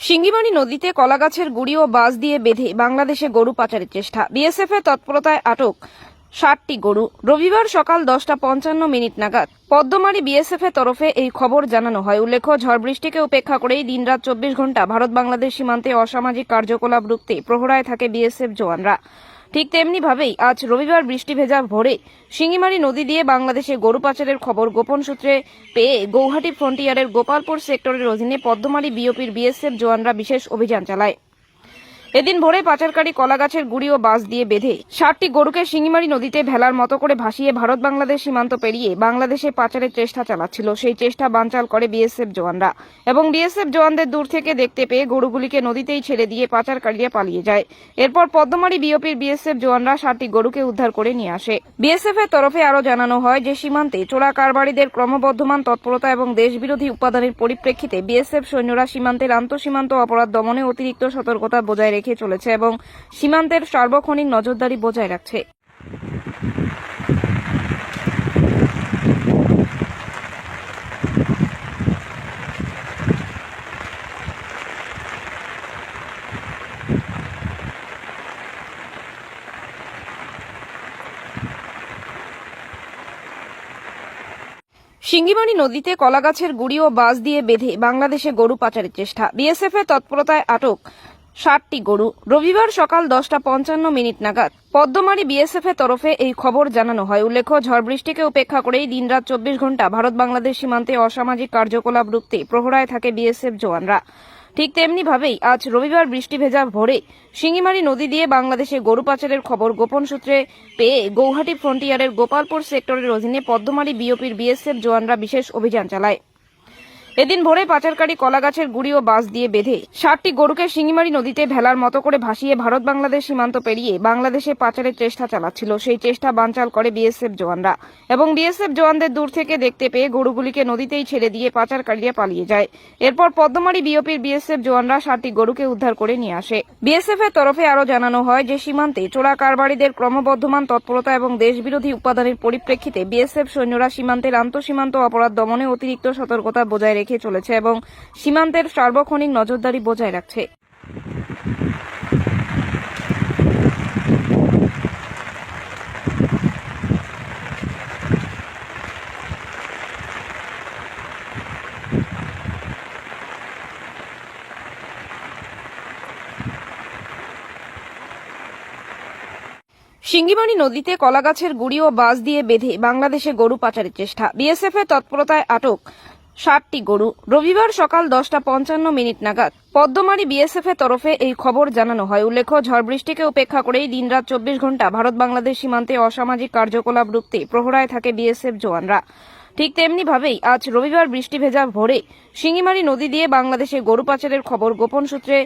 সিঙ্গিমানি নদীতে কলাগাছের গুড়ি ও বাঁশ দিয়ে বেঁধে বাংলাদেশে গরু পাচারের চেষ্টা। বিএসএফ এর তৎপরতায় আটক ষাটটি গরু। রবিবার সকাল দশটা পঞ্চান্ন মিনিট নাগাদ পদ্মমারি বিএসএফ এর তরফে এই খবর জানানো হয়। উল্লেখ্য, ঝড় বৃষ্টিকে উপেক্ষা করেই দিনরাত চব্বিশ ঘণ্টা ভারত বাংলাদেশ সীমান্তে অসামাজিক কার্যকলাপ রুখতে প্রহরায় থাকে বিএসএফ জওয়ানরা। ঠিক তেমনিভাবেই আজ রবিবার বৃষ্টি ভেজা ভোরে সিঙ্গিমারি নদী দিয়ে বাংলাদেশে গরু পাচারের খবর গোপন সূত্রে পেয়ে গৌহাটি ফ্রন্টিয়ারের গোপালপুর সেক্টরের অধীনে পদ্মমারি বিওপির বিএসএফ জওয়ানরা বিশেষ অভিযান চালায়। এদিন ভোরে পাচারকারী কলাগাছের গুড়ি ও বাঁশ দিয়ে বেঁধে ষাটটি গরুকে শিঙিমারি নদীতে ভেলার মতো করে ভাসিয়ে ভারত বাংলাদেশ সীমান্ত পেরিয়ে বাংলাদেশে পাচারের চেষ্টা চালাচ্ছিল। সেই চেষ্টা বানচাল করে বিএসএফ জওয়ানরা এবং বিএসএফ জওয়ানদের দূর থেকে দেখতে পেয়ে গরুগুলিকে নদীতেই ছেড়ে দিয়ে পাচারকারীরা পালিয়ে যায়। এরপর পদ্মমারি বিওপির বিএসএফ জওয়ানরা ষাটটি গরুকে উদ্ধার করে নিয়ে আসে। বিএসএফ এর তরফে আরও জানানো হয় যে, সীমান্তে চোরা কারবারিদের ক্রমবর্ধমান তৎপরতা এবং দেশবিরোধী উপাদানের পরিপ্রেক্ষিতে বিএসএফ সৈন্যরা সীমান্তের আন্তঃসীমান্ত অপরাধ দমনে অতিরিক্ত সতর্কতা বজায় রেখে চলেছে এবং সীমান্তের সার্বক্ষণিক নজরদারি বজায় রাখছে। সিঙ্গিমানি নদীতে কলাগাছের গুড়ি ও বাঁশ দিয়ে বেঁধে বাংলাদেশে গরু পাচারের চেষ্টা। বিএসএফ এর তৎপরতায় আটক ষাটটি গরু। রবিবার সকাল দশটা পঞ্চান্ন মিনিট নাগাদ পদ্মমারি বিএসএফ এর তরফে এই খবর জানানো হয়। উল্লেখ্য, ঝড় বৃষ্টিকে উপেক্ষা করেই দিনরাত চব্বিশ ঘণ্টা ভারত বাংলাদেশ সীমান্তে অসামাজিক কার্যকলাপ রুখতে প্রহরায় থাকে বিএসএফ জওয়ানরা। ঠিক তেমনি ভাবেই আজ রবিবার বৃষ্টি ভেজা ভোরে শিঙ্গিমারি নদী দিয়ে বাংলাদেশে গরু পাচারের খবর গোপন সূত্রে পেয়ে গৌহাটি ফ্রন্টিয়ারের গোপালপুর সেক্টরের অধীনে পদ্মমারি বিওপির বিএসএফ জওয়ানরা বিশেষ অভিযান চালায়। এদিন ভোরে পাচারকারী কলা গাছের গুড়ি ও বাঁশ দিয়ে বেঁধে ষাটটি গরুকে শিঙিমারি নদীতে ভেলার মতো করে ভাসিয়ে ভারত বাংলাদেশ সীমান্ত পেরিয়ে বাংলাদেশে পাচারের চেষ্টা চালাচ্ছিল। সেই চেষ্টা বানচাল করে বিএসএফ জওয়ানরা। এবং বিএসএফ জওয়ানদের দূর থেকে দেখতে পেয়ে গরুগুলিকে নদীতেই ছেড়ে দিয়ে পাচারকারীরা পালিয়ে যায়। এরপর পদ্মমারি বিওপির বিএসএফ জওয়ানরা ষাটটি গরুকে উদ্ধার করে নিয়ে আসে। বিএসএফ এর তরফে আরও জানানো হয় যে, সীমান্তে চোরা কারবারিদের ক্রমবর্ধমান তৎপরতা এবং দেশবিরোধী উপাদানের পরিপ্রেক্ষিতে বিএসএফ সৈন্যরা সীমান্তের আন্তঃসীমান্ত অপরাধ দমনে অতিরিক্ত সতর্কতা বজায় রেখে চলেছে এবং সীমান্তের সার্বক্ষণিক নজরদারি বজায় রাখছে। সিঙ্গিমানি নদীতে কলাগাছের গুড়ি ও বাঁশ দিয়ে বেঁধে বাংলাদেশে গরু পাচারের চেষ্টা। বিএসএফ এর তৎপরতায় আটক ষাটটি গরু। রবিবার সকাল দশটা পঞ্চান্ন মিনিট নাগাদ পদ্মমারি বিএসএফ এর তরফে এই খবর জানানো হয়। উল্লেখ্য, ঝড় বৃষ্টিকে উপেক্ষা করেই দিনরাত চব্বিশ ঘণ্টা ভারত বাংলাদেশ সীমান্তে অসামাজিক কার্যকলাপ রুখতে প্রহরায় থাকে বিএসএফ জওয়ানরা। ঠিক তেমনি ভাবেই আজ রবিবার বৃষ্টি ভেজা ভোরে শিঙিমারি নদী দিয়ে বাংলাদেশে গরু পাচারের খবর। গোপন সূত্রে